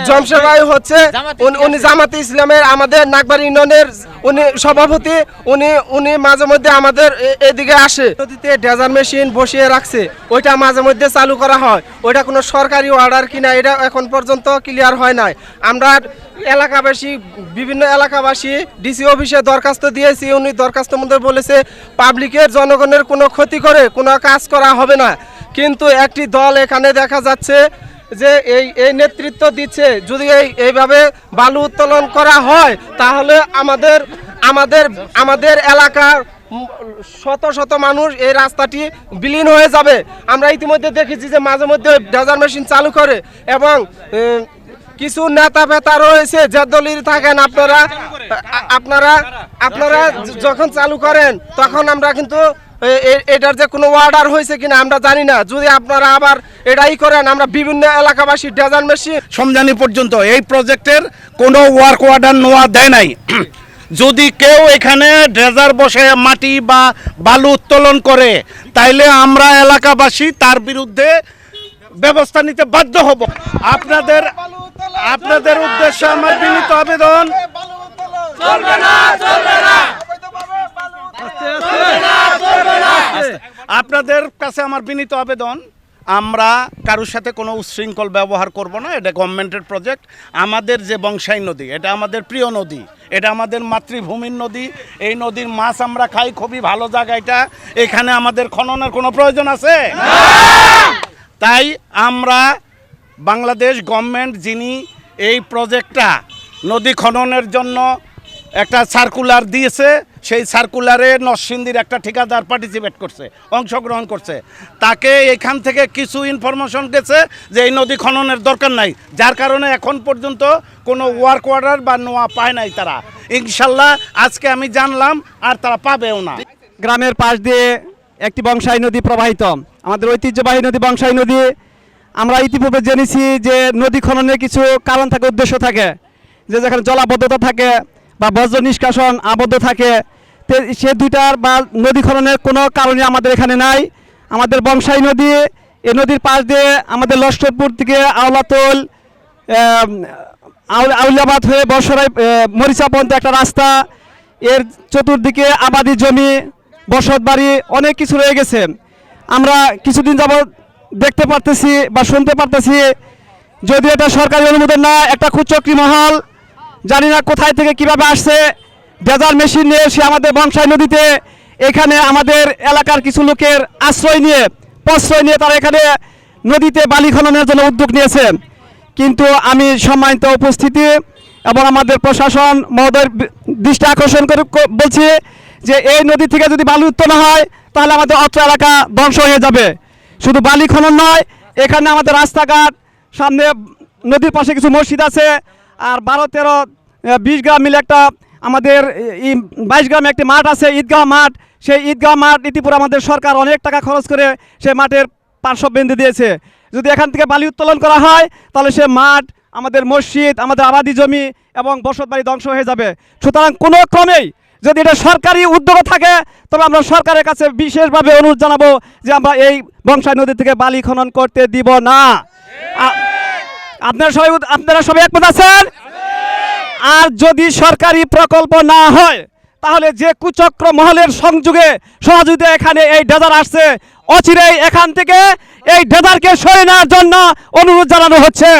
জমশেদ ভাই হচ্ছে উনি- জামাতে ইসলামের আমাদের নাগবাড়ি ইউনিয়নের উনি সভাপতি উনি উনি মাঝে মধ্যে আমাদের এদিকে আসে। নদীতে ডেজার মেশিন বসিয়ে রাখছে ওইটা মাঝে মধ্যে চালু করা হয়। ওইটা কোনো সরকারি অর্ডার কিনা এটা এখন পর্যন্ত ক্লিয়ার হয় নাই। আমরা এলাকাবাসী বিভিন্ন এলাকাবাসী ডিসি অফিসে দরখাস্ত দিয়েছি উনি দরখাস্তের মধ্যে বলেছে পাবলিকের জনগণের কোনো ক্ষতি করে কোনো কাজ করা হবে না। কিন্তু একটি দল এখানে দেখা যাচ্ছে যে এই এই নেতৃত্ব দিচ্ছে, যদি এই, এইভাবে বালু উত্তোলন করা হয়, তাহলে আমাদের আমাদের আমাদের এলাকার শত শত মানুষ এই রাস্তাটি বিলীন হয়ে যাবে। আমরা ইতিমধ্যে দেখেছি যে মাঝে মধ্যে ডেজার মেশিন চালু করে এবং কিছু নেতা ফেতা রয়েছে, যে দলিল থাকেন আপনারা আপনারা আপনারা যখন চালু করেন, তখন আমরা কিন্তু এটার যে কোনো অর্ডার হয়েছে কিনা আমরা জানি না। যদি আপনারা আবার এটাই করেন, আমরা বিভিন্ন এলাকাবাসী ডেজার মেশিন সমজানি পর্যন্ত এই প্রজেক্টের কোনো ওয়ার্ক অর্ডার নেওয়া দেয় নাই। যদি কেউ এখানে ড্রেজার বসে মাটি বা বালু উত্তোলন করে, তাইলে আমরা এলাকাবাসী তার বিরুদ্ধে ব্যবস্থা নিতে বাধ্য হব। আপনাদের আপনাদের উদ্দেশ্যে আমার বিনীত আবেদন আপনাদের কাছে আমার বিনীত আবেদন আমরা কারোর সাথে কোনো উচ্ছৃঙ্খল ব্যবহার করব না এটা গভর্নমেন্টের প্রজেক্ট। আমাদের যে বংশাই নদী এটা আমাদের প্রিয় নদী এটা আমাদের মাতৃভূমির নদী এই নদীর মাছ আমরা খাই খুবই ভালো জায়গা এটা এখানে আমাদের খননের কোনো প্রয়োজন আছে? তাই আমরা বাংলাদেশ গভর্নমেন্ট যিনি এই প্রজেক্টটা নদী খননের জন্য একটা সার্কুলার দিয়েছে, সেই সার্কুলারে নরসিংদীর একটা ঠিকাদার পার্টিসিপেট করছে, অংশগ্রহণ করছে। তাকে এখান থেকে কিছু ইনফরমেশন গেছে যে এই নদী খননের দরকার নাই, যার কারণে এখন পর্যন্ত কোনো ওয়ার্ক অর্ডার বা নোয়া পায় নাই তারা। ইনশাল্লাহ আজকে আমি জানলাম, আর তারা পাবেও না। গ্রামের পাশ দিয়ে একটি বংশাই নদী প্রবাহিত। আমাদের ঐতিহ্যবাহী নদী বংশাই নদী। আমরা ইতিপূর্বে জেনেছি যে নদী খননের কিছু কারণ থাকে, উদ্দেশ্য থাকে। যে যেখানে জলাবদ্ধতা থাকে বা বজ্র নিষ্কাশন আবদ্ধ থাকে সে দুইটার বা নদী খননের কোনো কারণই আমাদের এখানে নাই। আমাদের বংশাই নদী এই নদীর পাশ দিয়ে আমাদের লস্করপুর থেকে আওলাতল আউলিয়াবাদ হয়ে বর্ষরাই মরিচা পর্যন্ত একটা রাস্তা, এর চতুর্দিকে আবাদি জমি, বসত বাড়ি, অনেক কিছু রয়ে গেছে। আমরা কিছুদিন যাবৎ দেখতে পারতেছি বা শুনতে পারতেছি, যদি এটা সরকারি অনুমোদন না, একটা কুচক্রি মহল জানি না কোথায় থেকে কীভাবে আসছে। ডেজার মেশিন নিয়ে এসে আমাদের বংশাই নদীতে, এখানে আমাদের এলাকার কিছু লোকের আশ্রয় নিয়ে, প্রশ্রয় নিয়ে তারা এখানে নদীতে বালি খননের জন্য উদ্যোগ নিয়েছে। কিন্তু আমি সম্মানিত উপস্থিতি এবং আমাদের প্রশাসন, মহোদয়ের দৃষ্টি আকর্ষণ করে বলছি যে এই নদী থেকে যদি বালু উত্তোলন হয়, তাহলে আমাদের অত্র এলাকা ধ্বংস হয়ে যাবে। শুধু বালি খনন নয়, এখানে আমাদের রাস্তাঘাট, সামনে নদীর পাশে কিছু মসজিদ আছে আর বারো, তেরো বিশ গ্রাম মিলে একটা আমাদের বাইশ গ্রামে একটি মাঠ আছে, ঈদগাহ মাঠ। সেই ঈদগাহ মাঠ ইতিপূর্বে আমাদের সরকার অনেক টাকা খরচ করে সে মাঠের পার্শ্ব বেঁধে দিয়েছে। যদি এখান থেকে বালি উত্তোলন করা হয়, তাহলে সে মাঠ, আমাদের মসজিদ, আমাদের আবাদি জমি এবং বসত বাড়ি ধ্বংস হয়ে যাবে। সুতরাং কোনো ক্রমেই যদি এটা সরকারি উদ্যোগ থাকে, তবে আমরা সরকারের কাছে বিশেষভাবে অনুরোধ জানাব যে আমরা এই বংশাই নদী থেকে বালি খনন করতে দিব না। আপনারা সবাই আপনারা সবাই একমত আছেন? আর যদি সরকারি প্রকল্প না হয়, তাহলে যে কুচক্র মহলের সংযোগে সহযোগিতা এখানে এই ডেজার আসছে, অচিরেই এখান থেকে এই ডেজারকে সরে নেওয়ার জন্য অনুরোধ জানানো হচ্ছে।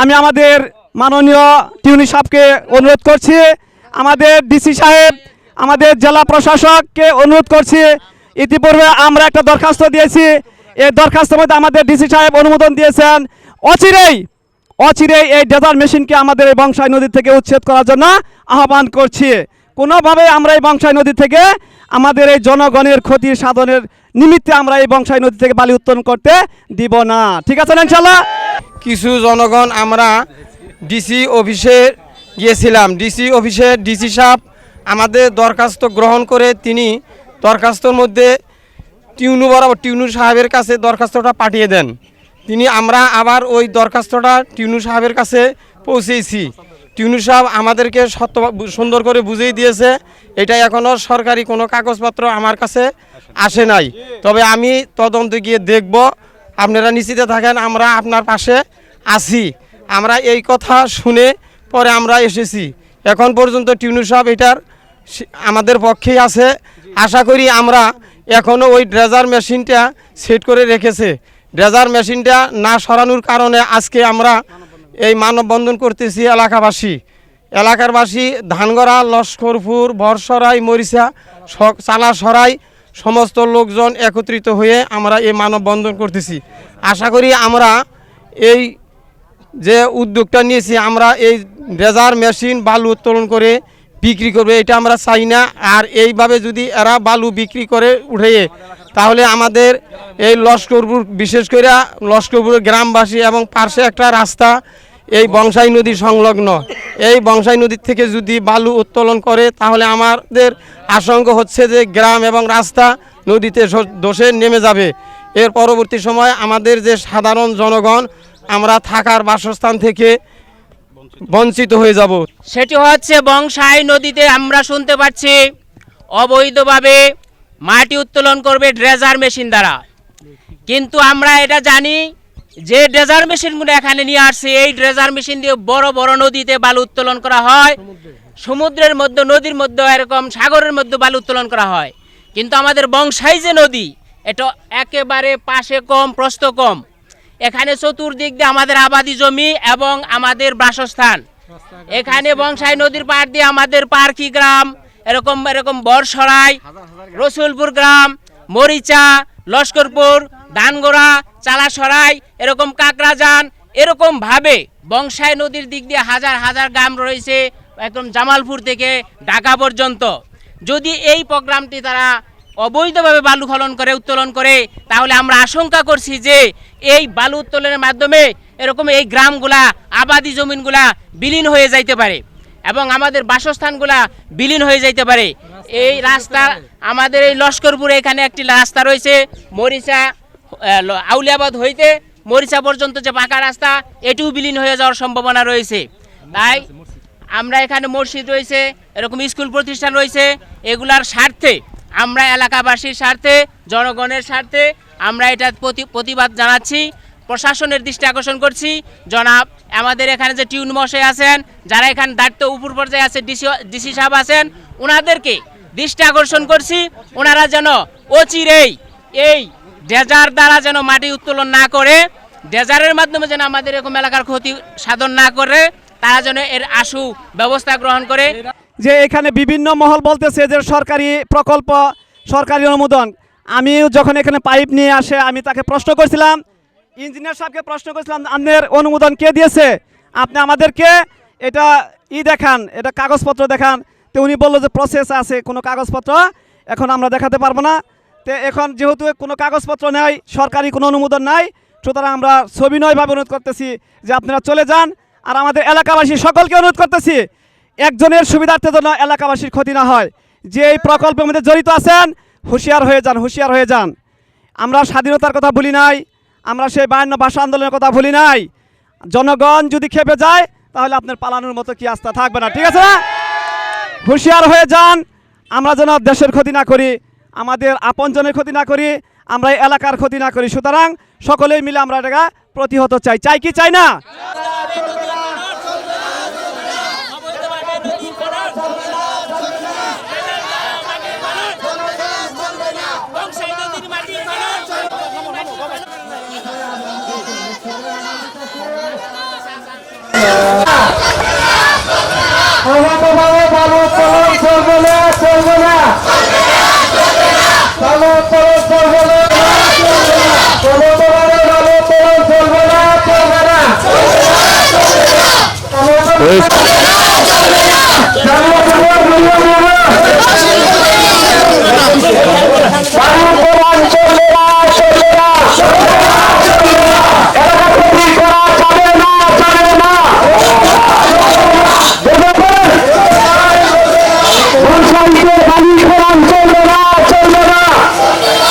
আমি আমাদের মাননীয় টিউনি সাহেবকে অনুরোধ করছি, আমাদের ডিসি সাহেব, আমাদের জেলা প্রশাসককে অনুরোধ করছি, ইতিপূর্বে আমরা একটা দরখাস্ত দিয়েছি, এই দরখাস্তের মধ্যে আমাদের ডিসি সাহেব অনুমোদন দিয়েছেন। অচিরেই অচিরেই এই ডেজার মেশিনকে আমাদের এই বংশাই নদী থেকে উচ্ছেদ করার জন্য আহ্বান করছি। কোনোভাবে আমরা এই বংশাই নদী থেকে আমাদের এই জনগণের ক্ষতি সাধনের নিমিত্তে আমরা এই বংশাই নদী থেকে বালি উত্তোলন করতে দিব না। ঠিক আছে না ইনশাল্লাহ কিছু জনগণ আমরা ডিসি অফিসে গিয়েছিলাম। ডিসি অফিসে ডিসি সাহেব আমাদের দরখাস্ত গ্রহণ করে তিনি দরখাস্তর মধ্যে টিউনু বরাবর টিউনু সাহেবের কাছে দরখাস্তটা পাঠিয়ে দেন। তিনি আমরা আবার ওই দরখাস্তটা টিউনু সাহেবের কাছে পৌঁছেছি। টিউনু সাহেব আমাদেরকে সত্য সুন্দর করে বুঝিয়ে দিয়েছে এটা এখনও সরকারি কোনো কাগজপত্র আমার কাছে আসে নাই। তবে আমি তদন্ত গিয়ে দেখব, আপনারা নিশ্চিত থাকেন আমরা আপনার পাশে আছি। আমরা এই কথা শুনে পরে আমরা এসেছি। এখন পর্যন্ত টিউনু সাহেব এটার আমাদের পক্ষেই আছে। আশা করি আমরা এখনও ওই ড্রেজার মেশিনটা সেট করে রেখেছে। ড্রেজার মেশিনটা না সরানোর কারণে আজকে আমরা এই মানববন্ধন করতেছি এলাকাবাসী। এলাকারবাসী ধানগড়া, লস্করপুর বরসরাই মরিচা চালাসরাই সমস্ত লোকজন একত্রিত হয়ে আমরা এই মানববন্ধন করতেছি। আশা করি আমরা এই যে উদ্যোগটা নিয়েছি, আমরা এই ড্রেজার মেশিন বালু উত্তোলন করে বিক্রি করবে, এটা আমরা চাই না। আর এইভাবে যদি এরা বালু বিক্রি করে উঠে তাহলে আমাদের এই লস্করপুর, বিশেষ করে লস্করপুর গ্রামবাসী এবং পার্শ্বে একটা রাস্তা, এই বংশাই নদী সংলগ্ন। এই বংশাই নদীর থেকে যদি বালু উত্তোলন করে, তাহলে আমাদের আশঙ্কা হচ্ছে যে গ্রাম এবং রাস্তা নদীতে দোষে নেমে যাবে। এর পরবর্তী সময় আমাদের যে সাধারণ জনগণ, আমরা থাকার বাসস্থান থেকে বঞ্চিত হয়ে যাব। সেটি হচ্ছে বংশাই নদীতে আমরা শুনতে পাচ্ছি, অবৈধভাবে মাটি উত্তোলন করবে ড্রেজার মেশিন দ্বারা। কিন্তু আমরা এটা জানি যে ড্রেজার মেশিনগুলো এখানে নিয়ে আসছে এই ড্রেজার মেশিন দিয়ে বড় বড় নদীতে বালু উত্তোলন করা হয়। সমুদ্রের মধ্যে নদীর মধ্যে এরকম সাগরের মধ্যে বালু উত্তোলন করা হয়। কিন্তু আমাদের বংশাই যে নদী এটা একেবারে পাশে কম প্রস্থ কম। এখানে চতুর্দিক দিয়ে আমাদের আবাদি জমি এবং আমাদের বাসস্থান। এখানে বংশাই নদীর পাড় দিয়ে আমাদের পার্কি গ্রাম এরকম এরকম বরসরাই রসুলপুর গ্রাম মরিচা লস্করপুর ধানগোড়া চালাসরাই এরকম কাকরাজান এরকম ভাবে বংশাই নদীর দিক দিয়ে হাজার হাজার গ্রাম রয়েছে একদম জামালপুর থেকে ঢাকা পর্যন্ত। যদি এই প্রোগ্রামটি তারা অবৈধভাবে বালু খনন করে উত্তোলন করে তাহলে আমরা আশঙ্কা করছি যে এই বালু উত্তোলনের মাধ্যমে এরকম এই গ্রামগুলা আবাদি জমিনগুলা বিলীন হয়ে যাইতে পারে। এবং আমাদের বাসস্থানগুলা বিলীন হয়ে যাইতে পারে। এই রাস্তা, আমাদের এই লস্করপুরে এখানে একটি রাস্তা রয়েছে, মরিচা আউলিয়াবাদ হইতে মরিচা পর্যন্ত যে পাকা রাস্তা, এটিও বিলীন হয়ে যাওয়ার সম্ভাবনা রয়েছে। তাই আমরা এখানে মসজিদ রয়েছে, এরকম স্কুল প্রতিষ্ঠান রয়েছে, এগুলার স্বার্থে, আমরা এলাকাবাসীর স্বার্থে, জনগণের স্বার্থে আমরা এটা প্রতি, প্রতিবাদ জানাচ্ছি, প্রশাসনের দৃষ্টি আকর্ষণ করছি। জনাব আমাদের এখানে যে টিউন মশাই আছেন, যারা এখানে দায়িত্ব উপর পর্যায়ে আছে, ডিসি ডিসি সাহেব আছেন ওনাদেরকে দৃষ্টি আকর্ষণ করছি। ওনারা যেন অচিরেই এই ডেজার দ্বারা যেন মাটি উত্তোলন না করে, ডেজারের মাধ্যমে যেন আমাদের এরকম এলাকার ক্ষতি সাধন না করে, তারা যেন এর আশু ব্যবস্থা গ্রহণ করে। যে এখানে বিভিন্ন মহল বলতেছে যে সরকারি প্রকল্প, সরকারি অনুমোদন। আমিও যখন এখানে পাইপ নিয়ে আসে, আমি তাকে প্রশ্ন করছিলাম ইঞ্জিনিয়ার সাহেবকে প্রশ্ন করেছিলাম আপনার অনুমোদন কে দিয়েছে? আপনি আমাদেরকে এটা ই দেখান, এটা কাগজপত্র দেখান। তো উনি বলল যে প্রসেস আছে, কোনো কাগজপত্র এখন আমরা দেখাতে পারব না। তো এখন যেহেতু কোনো কাগজপত্র নেই, সরকারি কোনো অনুমোদন নাই, সুতরাং আমরা সবিনয়ভাবে অনুরোধ করতেছি যে, আপনারা চলে যান। আর আমাদের এলাকাবাসী সকলকে অনুরোধ করতেছি, একজনের সুবিধার্থে জন্য এলাকাবাসীর ক্ষতি না হয়। যে এই প্রকল্পের মধ্যে জড়িত আছেন, হুঁশিয়ার হয়ে যান, হুঁশিয়ার হয়ে যান। আমরা স্বাধীনতার কথা ভুলি নাই আমরা সেই বায়ান্ন ভাষা আন্দোলনের কথা ভুলি নাই। জনগণ যদি খেপে যায়, তাহলে আপনার পালানোর মতো কি আস্থা থাকবে না, ঠিক আছে? হুঁশিয়ার হয়ে যান, আমরা যেন দেশের ক্ষতি না করি, আমাদের আপনজনের ক্ষতি না করি, আমরা এলাকার ক্ষতি না করি। সুতরাং সকলেই মিলে আমরা এটাকে প্রতিহত চাই। চাই কি, চাই না? เพราะว่า